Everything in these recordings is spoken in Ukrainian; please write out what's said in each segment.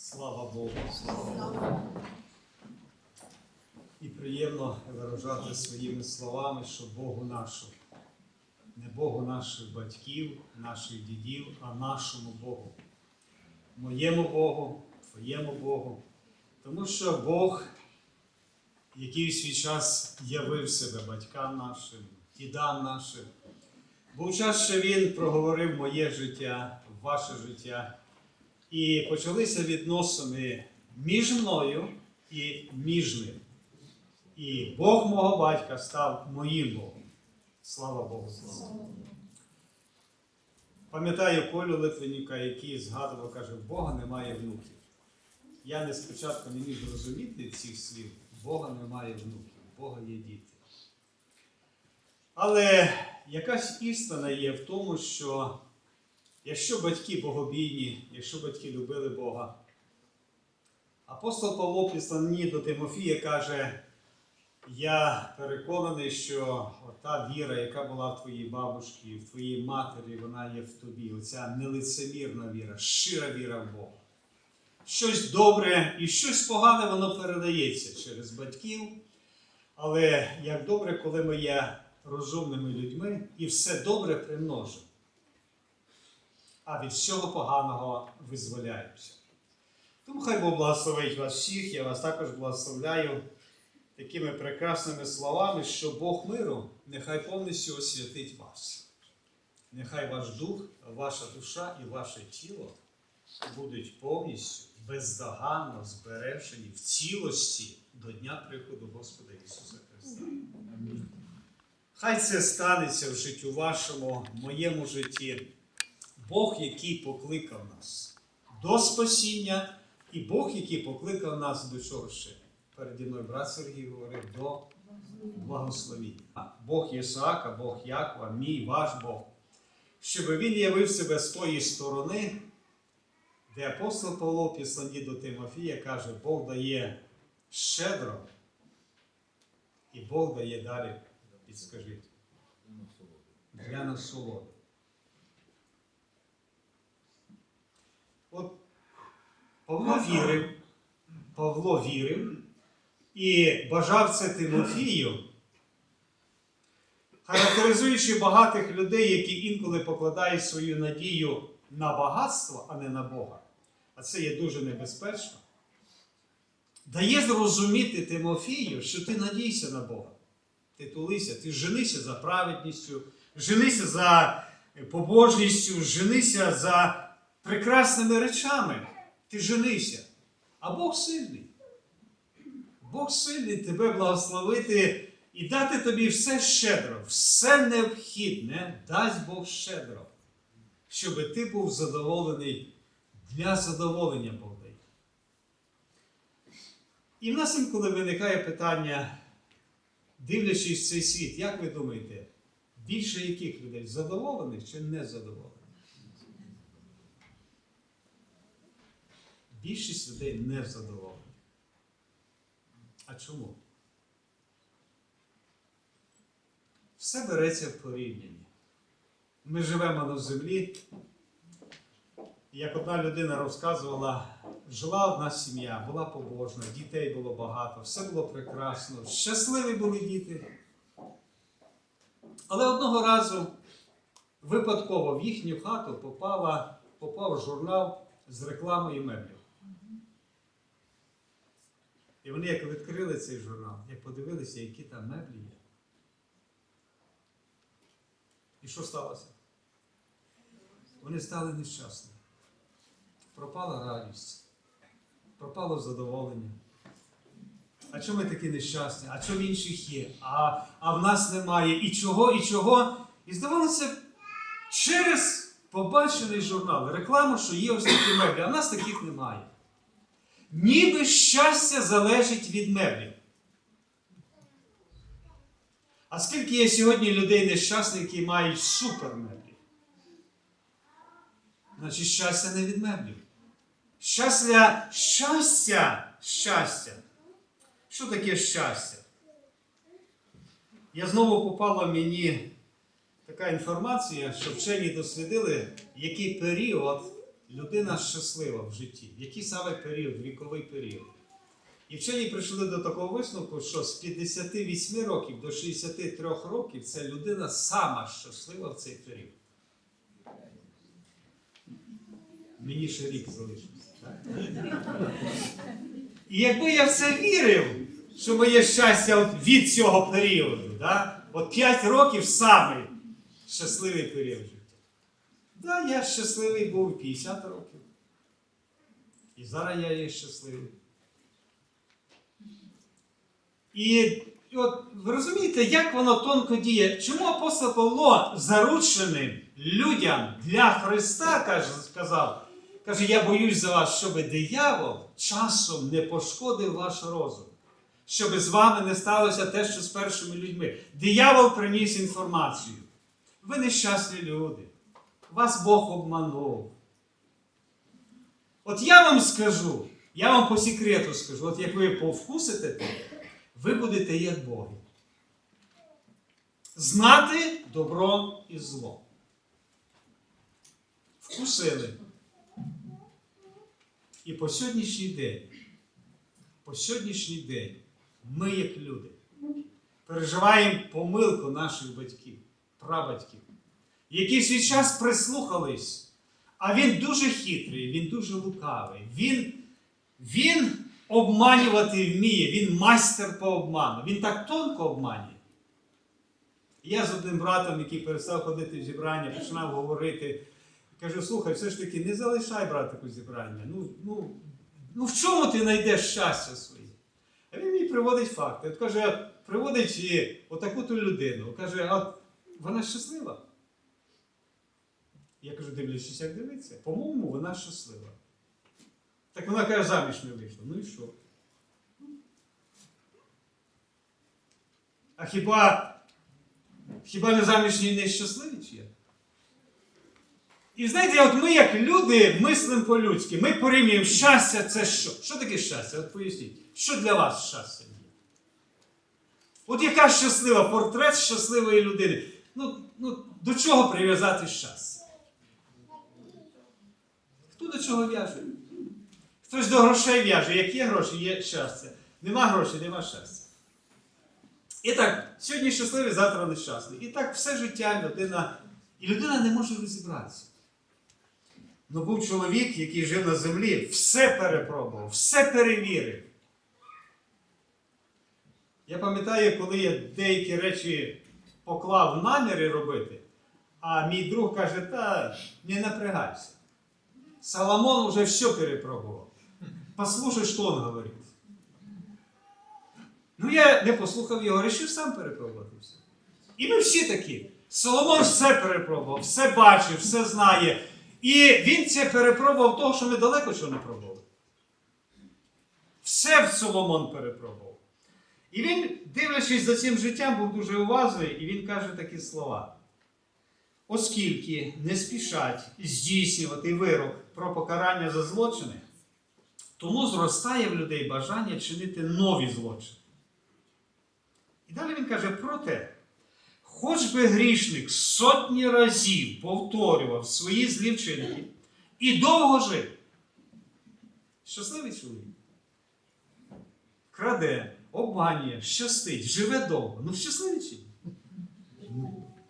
Слава Богу. І приємно виражати своїми словами, що Богу нашому, не Богу наших батьків, наших дідів, а нашому Богу. Моєму Богу, твоєму Богу. Тому що Бог, який в свій час явив себе батькам нашим, дідам нашим, був час, що Він проговорив моє життя, ваше життя. І почалися відносини між мною і між ним. І Бог мого батька став моїм Богом. Слава Богу. Слава. Пам'ятаю Колю Литвинюка, який згадував, каже, Бога немає внуків. Я не спочатку не міг зрозуміти цих слів. Бога немає внуків, Бога є діти. Але якась істина є в тому, що Якщо батьки богобійні, якщо батьки любили Бога, апостол Павло післанні до Тимофія каже, я переконаний, що та віра, яка була в твоїй бабушці, в твоїй матері, вона є в тобі. Оця нелицемірна віра, щира віра в Бога. Щось добре і щось погане воно передається через батьків. Але як добре, коли ми є розумними людьми і все добре примножимо а від всього поганого визволяємося. Тому хай Бог благословить вас всіх, я вас також благословляю такими прекрасними словами, що Бог миру нехай повністю освятить вас. Нехай ваш дух, ваша душа і ваше тіло будуть повністю бездоганно збережені в цілості до Дня приходу Господа Ісуса Христа. Хай це станеться в життю вашому, в моєму житті. Бог, який покликав нас до спасіння, і Бог, який покликав нас до чого ще? Переді мною брат Сергій говорив до благословіння. Бог Єсаака, Бог Якова, мій ваш Бог. Щоб він явив себе з тої сторони, де апостол Павло післанні до Тимофія каже, Бог дає щедро, і Бог дає далі, підскажіть, для насолоди. От Павло вірив, Павло вірив і бажав це Тимофію, характеризуючи багатих людей, які інколи покладають свою надію на багатство, а не на Бога. А це є дуже небезпечно. Дає зрозуміти Тимофію, що ти надійся на Бога. Ти тулися, ти женися за праведністю, женися за побожністю, женися за прекрасними речами ти женися. А Бог сильний. Бог сильний тебе благословити і дати тобі все щедро, все необхідне дасть Бог щедро, щоб ти був задоволений для задоволення Бога. І в нас інколи виникає питання, дивлячись в цей світ, як ви думаєте, більше яких людей задоволених чи незадоволених? Більшість людей не задоволені. А чому? Все береться в порівнянні. Ми живемо на землі. Як одна людина розказувала, жила одна сім'я, була побожна, дітей було багато, все було прекрасно, щасливі були діти. Але одного разу випадково в їхню хату попала, попав журнал з рекламою меблів. І вони, як відкрили цей журнал, як подивилися, які там меблі є. І що сталося? Вони стали нещасні. Пропала радість, пропало задоволення. А чому ми такі нещасні? А чому в інших є? А, а в нас немає і чого, і чого? І здавалося, через побачений журнал, рекламу, що є ось такі меблі, а в нас таких немає. Ніби щастя залежить від меблів. А скільки є сьогодні людей нещасних, які мають супермеблі? Значить, щастя не від меблів. Щастя, щастя, щастя. Що таке щастя? Я знову попала мені така інформація, що вчені дослідили, який період людина щаслива в житті? В який саме період, віковий період? І вчені прийшли до такого висновку, що з 58 років до 63 років ця людина сама щаслива в цей період. Мені ще рік залишився. І якби я в це вірив, що моє щастя від цього періоду, да? от 5 років самий щасливий період. Да, я щасливий був 50 років. І зараз я є щасливий. І, от ви розумієте, як воно тонко діє? Чому апостол Павло зарученим людям для Христа каже, сказав, каже, я боюсь за вас, щоб диявол часом не пошкодив ваш розум, щоб з вами не сталося те, що з першими людьми. Диявол приніс інформацію. Ви нещасні люди. Вас Бог обманув. От я вам скажу, я вам по секрету скажу, от як ви повкусите те, ви будете як Боги. Знати добро і зло. Вкусили. І по сьогоднішній день, по сьогоднішній день ми, як люди, переживаємо помилку наших батьків, прабатьків, які свій час прислухались, а він дуже хитрий, він дуже лукавий. Він, він обманювати вміє, він майстер по обману. Він так тонко обманює. Я з одним братом, який перестав ходити в зібрання, починав говорити. Кажу, слухай, все ж таки, не залишай братику зібрання. Ну, ну, ну в чому ти знайдеш щастя своє? А він мені приводить факти. От каже, приводить отаку ту людину. Каже, а вона щаслива. Я кажу, дивлячись, як дивиться. По-моєму, вона щаслива. Так вона каже, заміж не вийшла. Ну і що? А хіба, хіба не заміжні не щасливі чи як? І знаєте, от ми, як люди, мислимо по-людськи. Ми порівнюємо щастя це що? Що таке щастя? От поясніть, що для вас щастя є? От яка щаслива портрет щасливої людини? Ну, ну до чого прив'язати щастя? До чого в'яже? Хтось до грошей в'яже. Як є гроші, є щастя. Нема грошей, нема щастя. І так, сьогодні щасливий, завтра нещасний. І так все життя людина. І людина не може розібратися. Ну був чоловік, який жив на землі, все перепробував, все перевірив. Я пам'ятаю, коли я деякі речі поклав наміри робити, а мій друг каже, та не напрягайся. Соломон уже все перепробував. Послушай, що він говорить. Ну, я не послухав його, вирішив сам перепробувати все. І ми всі такі. Соломон все перепробував, все бачив, все знає. І він це перепробував того, що ми далеко чого не пробували. Все в Соломон перепробував. І він, дивлячись за цим життям, був дуже уважний, і він каже такі слова. Оскільки не спішать здійснювати вирок про покарання за злочини, тому зростає в людей бажання чинити нові злочини. І далі він каже: проте, хоч би грішник сотні разів повторював свої злі вчинки і довго жив. Щасливий чоловік. Краде, обманює, щастить, живе довго. Ну, щасливий чоловік.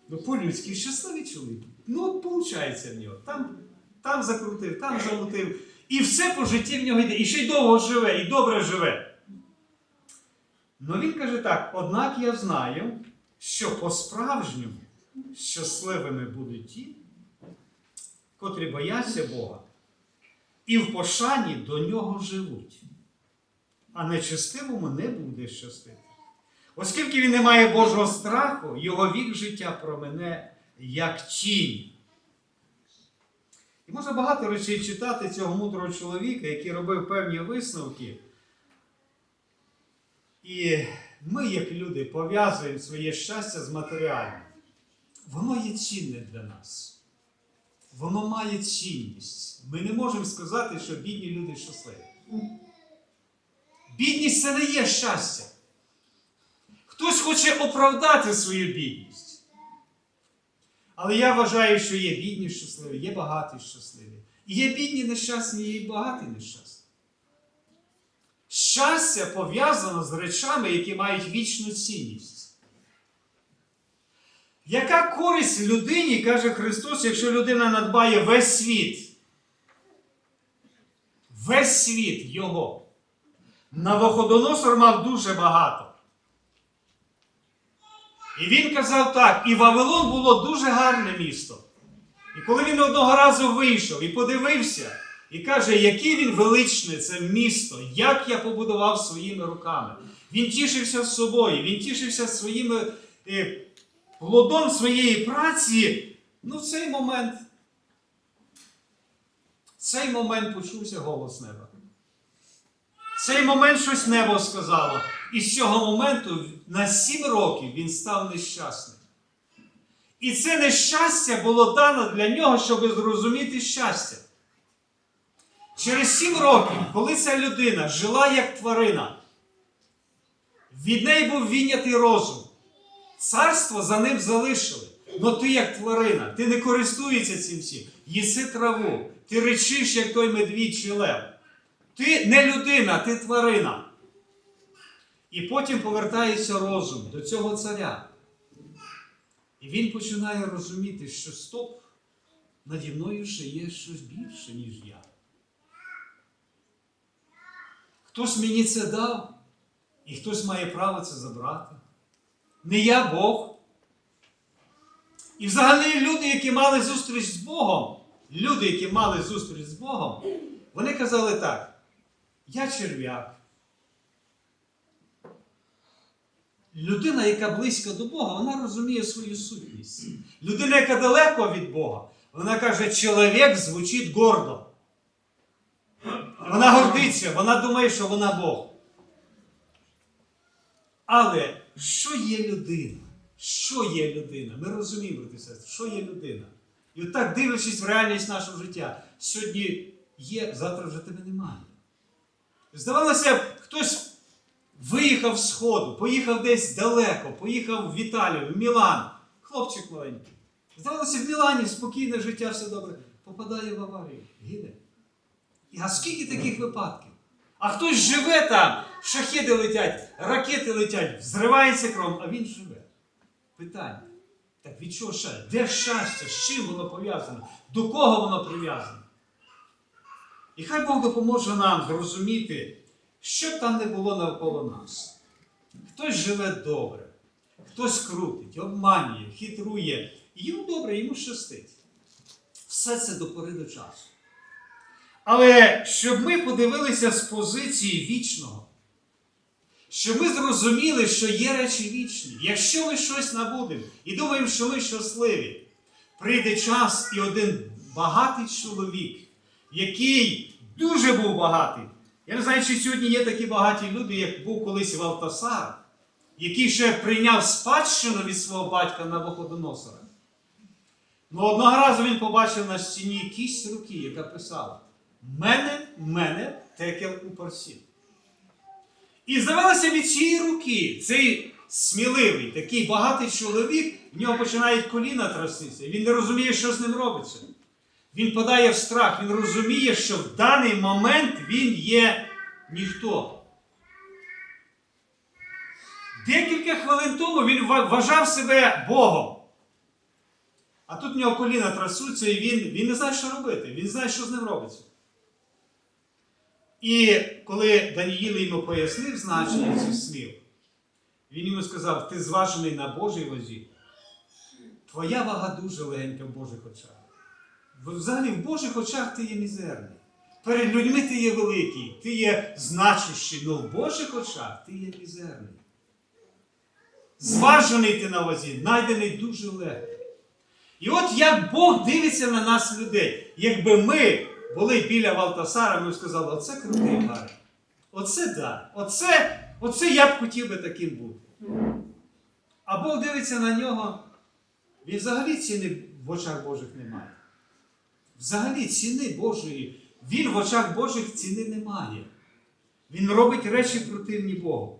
Ну, по-людськи щасливий чоловік. Ну, от виходить в нього. Там, там закрутив, там замутив. І все по житті в нього йде. І ще й довго живе, і добре живе. Ну він каже так: однак я знаю, що по-справжньому щасливими будуть ті, котрі бояться Бога, і в пошані до нього живуть, а нечестивому не буде щастити. Оскільки він не має Божого страху, його вік життя промене як тінь. І можна багато речей читати цього мудрого чоловіка, який робив певні висновки. І ми, як люди, пов'язуємо своє щастя з матеріальним. Воно є цінне для нас. Воно має цінність. Ми не можемо сказати, що бідні люди щасливі. Бідність це не є щастя. Хтось хоче оправдати свою бідність. Але я вважаю, що є бідні щасливі, є багаті щасливі. І Є бідні нещасні, є і багаті нещасні. Щастя пов'язано з речами, які мають вічну цінність. Яка користь людині, каже Христос, якщо людина надбає весь світ? Весь світ його. Навуходоносор мав дуже багато. І він казав так: і Вавилон було дуже гарне місто. І коли він одного разу вийшов і подивився, і каже, який він величний це місто, як я побудував своїми руками. Він тішився собою, він тішився своїми е, плодом своєї праці. Ну, в цей момент, в цей момент почувся голос неба. Цей момент щось небо сказало. І з цього моменту на сім років він став нещасним. І це нещастя було дано для нього, щоб зрозуміти щастя. Через сім років, коли ця людина жила як тварина, від неї був віднятий розум. Царство за ним залишили. Но ти як тварина, ти не користуєшся цим всім. Їси траву, ти речиш, як той медвідь чи лев. Ти не людина, ти тварина. І потім повертається розум до цього царя. І він починає розуміти, що стоп, наді мною ще є щось більше, ніж я. Хтось мені це дав, і хтось має право це забрати. Не я Бог. І взагалі люди, які мали зустріч з Богом, люди, які мали зустріч з Богом, вони казали так: я черв'як. Людина, яка близька до Бога, вона розуміє свою сутність. Людина, яка далеко від Бога, вона каже, чоловік звучить гордо. Вона гордиться, вона думає, що вона Бог. Але що є людина? Що є людина? Ми розуміємо, брати сестри, що є людина. І от так дивлячись в реальність нашого життя, сьогодні є, завтра вже тебе немає. Здавалося б, хтось виїхав з Сходу, поїхав десь далеко, поїхав в Італію, в Мілан. Хлопчик маленький. Здавалося, в Мілані спокійне життя, все добре. Попадає в аварію, гине. А скільки таких випадків? А хтось живе там, шахіди летять, ракети летять, взривається кром, а він живе. Питання. Так від чого щастя? Де щастя? З чим воно пов'язано? До кого воно прив'язано? І хай Бог допоможе нам зрозуміти, що б там не було навколо нас. Хтось живе добре, хтось крутить, обманює, хитрує. Йому добре, йому щастить. Все це до пори до часу. Але щоб ми подивилися з позиції вічного, щоб ми зрозуміли, що є речі вічні. Якщо ми щось набудемо і думаємо, що ми щасливі, прийде час і один багатий чоловік, який дуже був багатий. Я не знаю, чи сьогодні є такі багаті люди, як був колись Валтасар, який ще прийняв спадщину від свого батька на Навуходоносора. Ну одного разу він побачив на стіні кість руки, яка писала: Мене, мене, текел у парсі. І здавалося, від цієї руки цей сміливий, такий багатий чоловік, в нього починають коліна трястися, він не розуміє, що з ним робиться. Він падає в страх, він розуміє, що в даний момент він є ніхто. Декілька хвилин тому він вважав себе Богом. А тут в нього коліна трясуться, і він, він не знає, що робити. Він знає, що з ним робиться. І коли Даніїл йому пояснив значення цих слів, він йому сказав: ти зважений на Божій вазі, твоя вага дуже легенька в Божих очах. Взагалі, в Божих очах ти є мізерний. Перед людьми ти є великий, ти є значущий, але в Божих очах ти є мізерний. Зважений ти на вазі, знайдений дуже легко. І от як Бог дивиться на нас людей, якби ми були біля Валтасара, ми б сказали, оце крутий парень. Оце да. Оце, оце я б хотів би таким бути. А Бог дивиться на нього, він взагалі ціни в очах Божих немає. Взагалі ціни Божої, він в очах Божих ціни немає. Він робить речі противні Богу.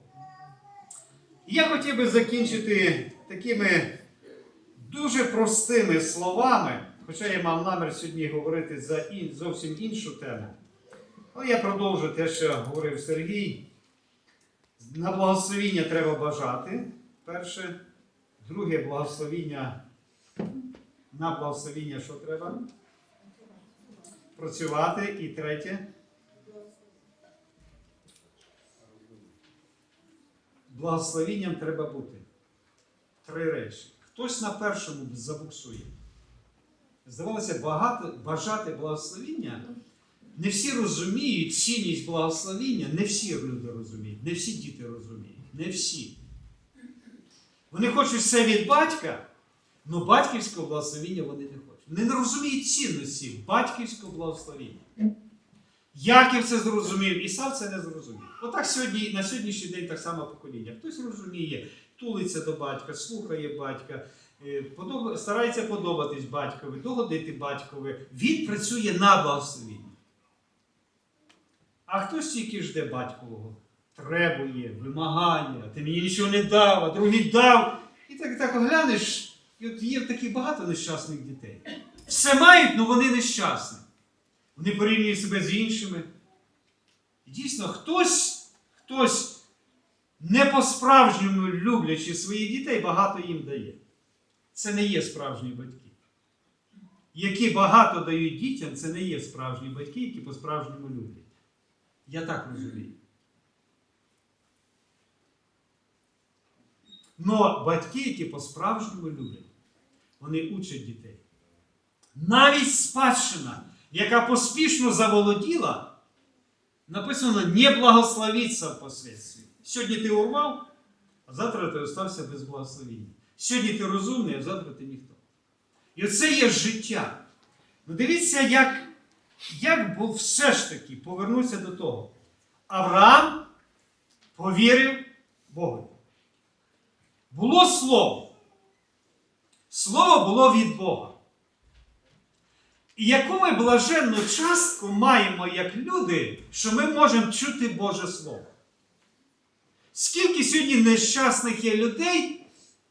І я хотів би закінчити такими дуже простими словами, Хоча я мав намір сьогодні говорити за ін- зовсім іншу тему. Але я продовжу те, що говорив Сергій. На благословіння треба бажати. Перше. Друге благословіння. На благословіння що треба? Працювати. І третє. Благословінням треба бути. Три речі. Хтось на першому забуксує. Здавалося, багато, бажати благословіння. Не всі розуміють цінність благословіння, не всі люди розуміють, не всі діти розуміють, не всі. Вони хочуть все від батька, але батьківського благословіння вони не хочуть. Не розуміють цінності батьківського благословіння. Яків це зрозумів, Ісав це не зрозумів. Отак сьогодні, на сьогоднішній день так само покоління. Хтось розуміє, тулиться до батька, слухає батька, е, старається подобатись батькові, догодити батькові. Він працює на благословіння. А хтось тільки жде батькового, требує, вимагання, ти мені нічого не дав, а другий дав. І так, так глянеш, і от є такі багато нещасних дітей. Все мають, але вони нещасні. Вони порівнюють себе з іншими. І дійсно, хтось, хтось не по-справжньому люблячи своїх дітей, багато їм дає. Це не є справжні батьки. Які багато дають дітям, це не є справжні батьки, які по-справжньому люблять. Я так розумію. Но батьки, які по-справжньому люблять, вони учать дітей. Навіть спадщина, яка поспішно заволоділа, написано не благословиться впоследствии. Сьогодні ти урвав, а завтра ти остався без благословіння. Сьогодні ти розумний, а завтра ти ніхто. І оце є життя. Ну дивіться, як, як був все ж таки повернуся до того. Авраам повірив Богу. Було слово. Слово було від Бога. І яку ми блаженну частку маємо як люди, що ми можемо чути Боже Слово. Скільки сьогодні нещасних є людей,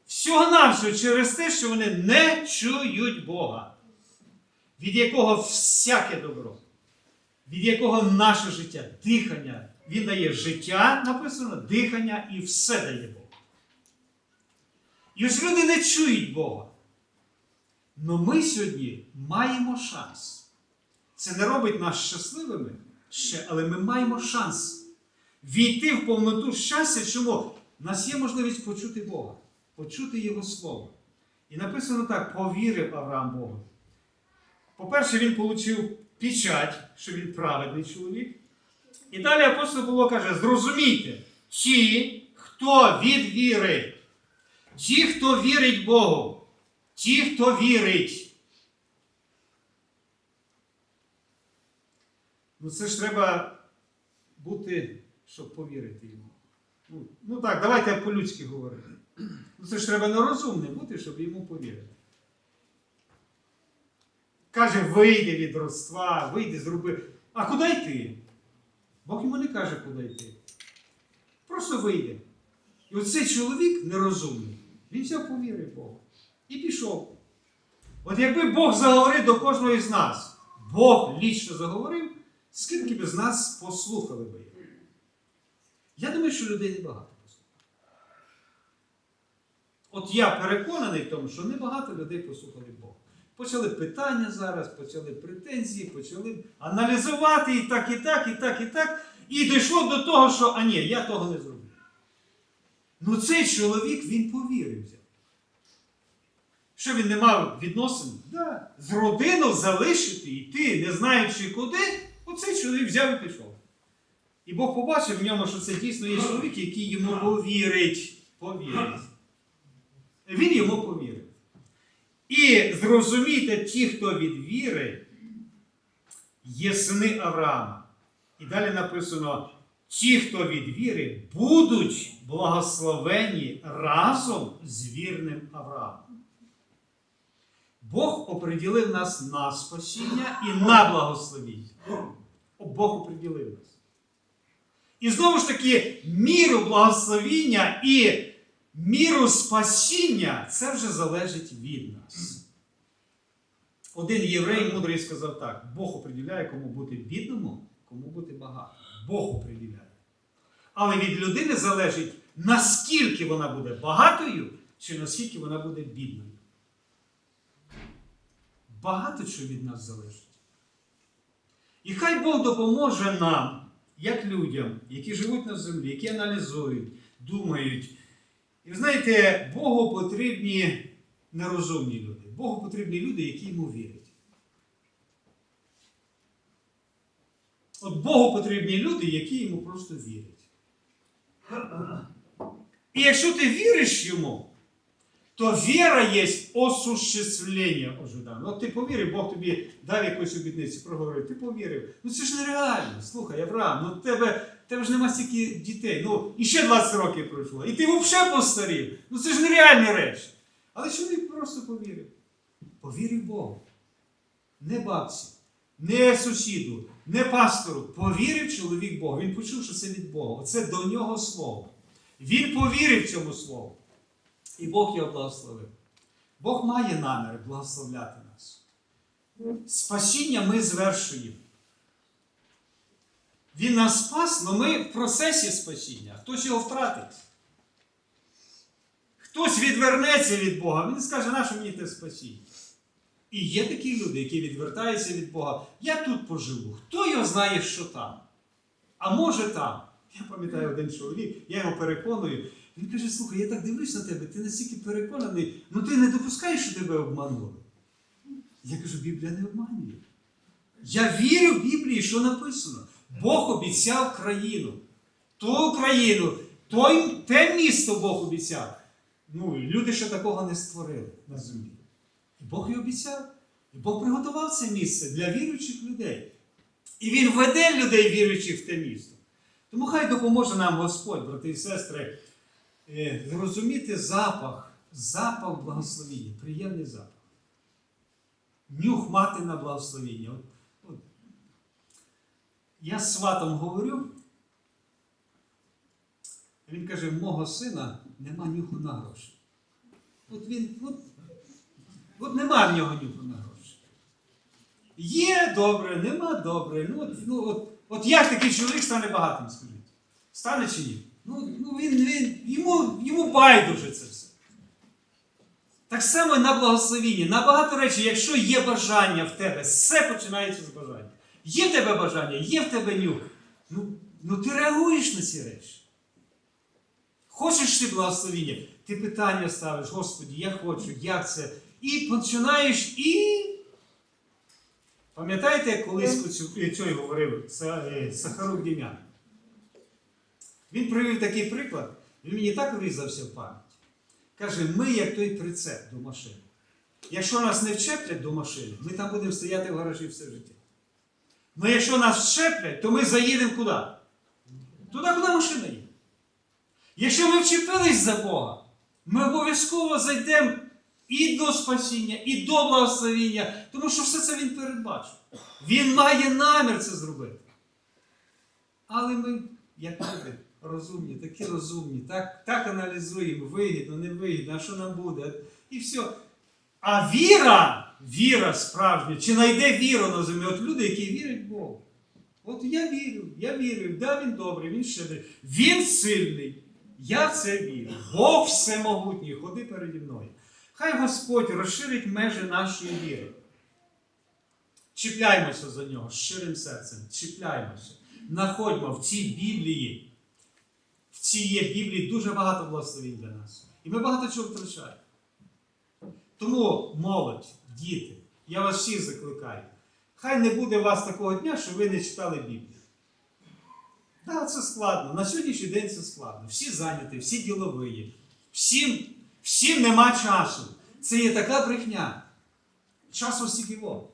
всього-навсього через те, що вони не чують Бога, від якого всяке добро, від якого наше життя, дихання. Він дає життя, написано, дихання і все дає Бог. І ось люди не чують Бога. Но ми сьогодні маємо шанс. Це не робить нас щасливими ще, але ми маємо шанс війти в повноту щастя. Чому? У нас є можливість почути Бога, почути Його Слово. І написано так: повірив Авраам Богу. По-перше, він отримав печать, що він праведний чоловік. І далі апостол Павло каже: зрозумійте, ті, хто від віри, ті, хто вірить Богу, ті, хто вірить. Ну це ж треба бути, щоб повірити йому. Ну, ну так, давайте по-людськи говорити. Ну це ж треба нерозумним бути, щоб йому повірити. Каже, вийди від родства, вийди, зроби. А куди йти? Бог йому не каже, куди йти. Просто вийде. І оцей чоловік нерозумний, він взяв повірив Богу. І пішов. От якби Бог заговорив до кожного із нас, Бог лічно заговорив, скільки б з нас послухали би його? Я думаю, що людей небагато послухали. От я переконаний в тому, що небагато людей послухали Бога. Почали питання зараз, почали претензії, почали аналізувати і так, і так, і так, і так. І дійшло до того, що а ні, я того не зроблю. Ну цей чоловік він повірив. Що він не мав відносин? Да. З родину залишити, йти, не знаючи куди, оцей чоловік взяв і пішов. І Бог побачив в ньому, що це дійсно є чоловік, який йому повірить. Повірить. Він йому повірив. І зрозумійте, ті, хто від віри, є сини Авраама. І далі написано: ті, хто від віри, будуть благословені разом з вірним Авраамом. Бог оприділив нас на спасіння і на благословіння. Бог оприділив нас. І знову ж таки, міру благословіння і міру спасіння це вже залежить від нас. Один єврей мудрий сказав так: Бог определяє, кому бути бідному, кому бути багатим. Бог определяє. Але від людини залежить, наскільки вона буде багатою, чи наскільки вона буде бідною. Багато чого від нас залежить. І хай Бог допоможе нам, як людям, які живуть на землі, які аналізують, думають. І ви знаєте, Богу потрібні нерозумні люди. Богу потрібні люди, які йому вірять. От Богу потрібні люди, які йому просто вірять. І якщо ти віриш йому, то віра є осуществлення ожидання. От ти повірив, Бог тобі дав якусь обітницю, проговорив, ти повірив. Ну це ж нереально. Слухай, Авраам, ну тебе, тебе ж нема стільки дітей. Ну, і ще 20 років пройшло. І ти взагалі постарів. Ну це ж нереальні речі. Але чоловік просто повірив. Повірив Богу. Не бабці, не сусіду, не пастору. Повірив чоловік Богу. Він почув, що це від Бога. Це до нього слово. Він повірив цьому слову. І Бог його благословив. Бог має намір благословляти нас. Спасіння ми звершуємо. Він нас спас, але ми в процесі спасіння. Хтось його втратить. Хтось відвернеться від Бога, він скаже, на що мені те спасіння? І є такі люди, які відвертаються від Бога. Я тут поживу. Хто його знає, що там? А може там. Я пам'ятаю один чоловік, я його переконую. Він каже: слухай, я так дивлюсь на тебе, ти настільки переконаний, ну ти не допускаєш, що тебе обманули. Я кажу, Біблія не обманює. Я вірю в Біблії, що написано. Бог обіцяв країну. Ту країну, той, те місто Бог обіцяв. Ну, люди ще такого не створили на землі. І Бог і обіцяв. І Бог приготував це місце для віруючих людей. І Він веде людей віруючих в те місто. Тому хай допоможе нам Господь, брати і сестри, е, зрозуміти запах, запах благословіння, приємний запах. Нюх мати на благословіння. От, от. Я з сватом говорю, він каже, мого сина нема нюху на гроші. От він, от, от нема в нього нюху на гроші. Є добре, нема добре. Ну, от, ну, от, от як такий чоловік стане багатим, скажіть? Стане чи ні? Ну, ну він, він, йому, йому байдуже це все. Так само і на благословінні. На багато речей, якщо є бажання в тебе, все починається з бажання. Є в тебе бажання, є в тебе нюх. Ну, ну ти реагуєш на ці речі. Хочеш ти благословіння? Ти питання ставиш, Господі, я хочу, як це? І починаєш і. Пам'ятаєте, колись цього говорив Са- е, Сахарук Дем'ян? Він привів такий приклад, він мені так врізався в пам'ять. Каже, ми як той прицеп до машини. Якщо нас не вчеплять до машини, ми там будемо стояти в гаражі все життя. Ну якщо нас вчеплять, то ми заїдемо куди? Туди, куди машина є. Якщо ми вчепились за Бога, ми обов'язково зайдемо і до спасіння, і до благословіння, тому що все це він передбачив. Він має намір це зробити. Але ми, як люди, розумні, такі розумні, так, так аналізуємо, вигідно, не вигідно, а що нам буде. І все. А віра, віра справжня, чи знайде віру на землі? От люди, які вірять Богу. От я вірю, я вірю, да, він добрий, він щедрий, він сильний. Я в це вірю. Бог всемогутній, ходи переді мною. Хай Господь розширить межі нашої віри. Чіпляймося за нього щирим серцем, чіпляймося. Находьмо в цій Біблії. В цій є Біблії дуже багато благословень для нас. І ми багато чого втрачаємо. Тому молодь, діти, я вас всіх закликаю. Хай не буде у вас такого дня, що ви не читали Біблію. Так, це складно. На сьогоднішній день це складно. Всі зайняті, всі діловиї. Всім, всім нема часу. Це є така брехня. Часу стільки во.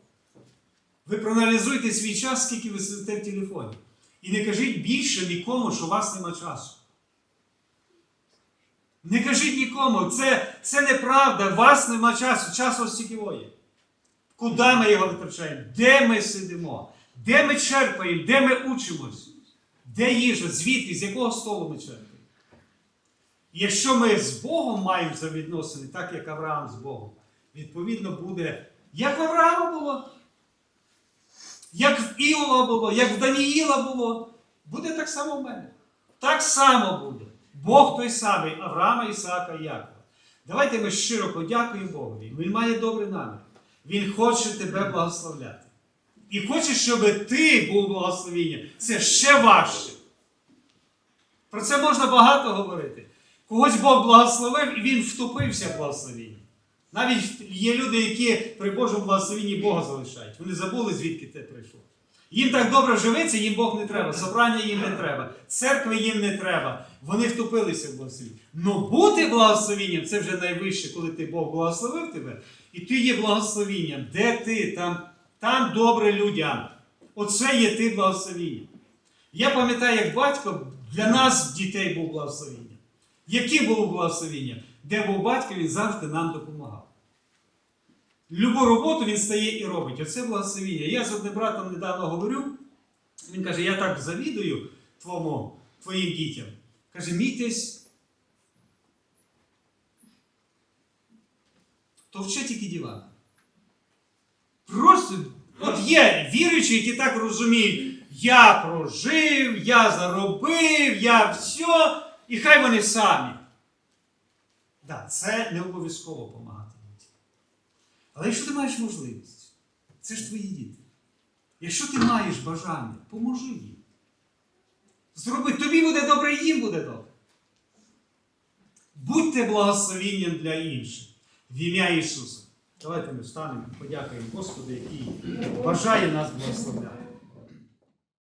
Ви проаналізуйте свій час, скільки ви сидите в телефоні. І не кажіть більше нікому, що у вас нема часу. Не кажіть нікому, це, це неправда, у вас нема часу, часу стільки є. Куди ми його витрачаємо? Де ми сидимо? Де ми черпаємо? Де ми учимось? Де їжа? Звідки? З якого столу ми черпаємо? Якщо ми з Богом маємо взаємовідносини, так як Авраам з Богом, відповідно буде Як в Авраама було, як в Іова було, як в Даніїла було, буде так само в мене. Так само буде. Бог той самий Авраама, Ісаака і Якова. Давайте ми щиро подякуємо Богові. Він має добрий намір. Він хоче тебе благословляти. І хоче, щоб ти був благословенням. Це ще важче. Про це можна багато говорити. Когось Бог благословив і він втопився в благословенні. Навіть є люди, які при Божому благословенні Бога залишають. Вони забули, звідки те прийшло. Їм так добре живеться, їм Бог не треба. Собрання їм не треба, церкви їм не треба. Вони втопилися в благословенні. Но бути благословенням це вже найвище, коли ти Бог благословив тебе, і ти є благословенням. Де ти? Там, там добре людям. Оце є ти благословенням. Я пам'ятаю, як батько для нас, дітей, був благословенням. Яке було благословення? Де був батько, він завжди нам допомагав. Любу роботу він стає і робить. Оце благословення. Я з одним братом недавно говорю. Він каже, я так завідую твому, твоїм дітям. Каже, мій тесть товче тільки діла. Просто от є віруючі, які так розуміють, я прожив, я заробив, я все, і хай вони самі. Да, це не обов'язково допомагати дітям. Але якщо ти маєш можливість, це ж твої діти. Якщо ти маєш бажання, поможи їм. Зроби, тобі буде добре, їм буде добре. Будьте благословенням для інших в ім'я Ісуса. Давайте ми встанемо, подякуємо Господу, який бажає нас благословляти.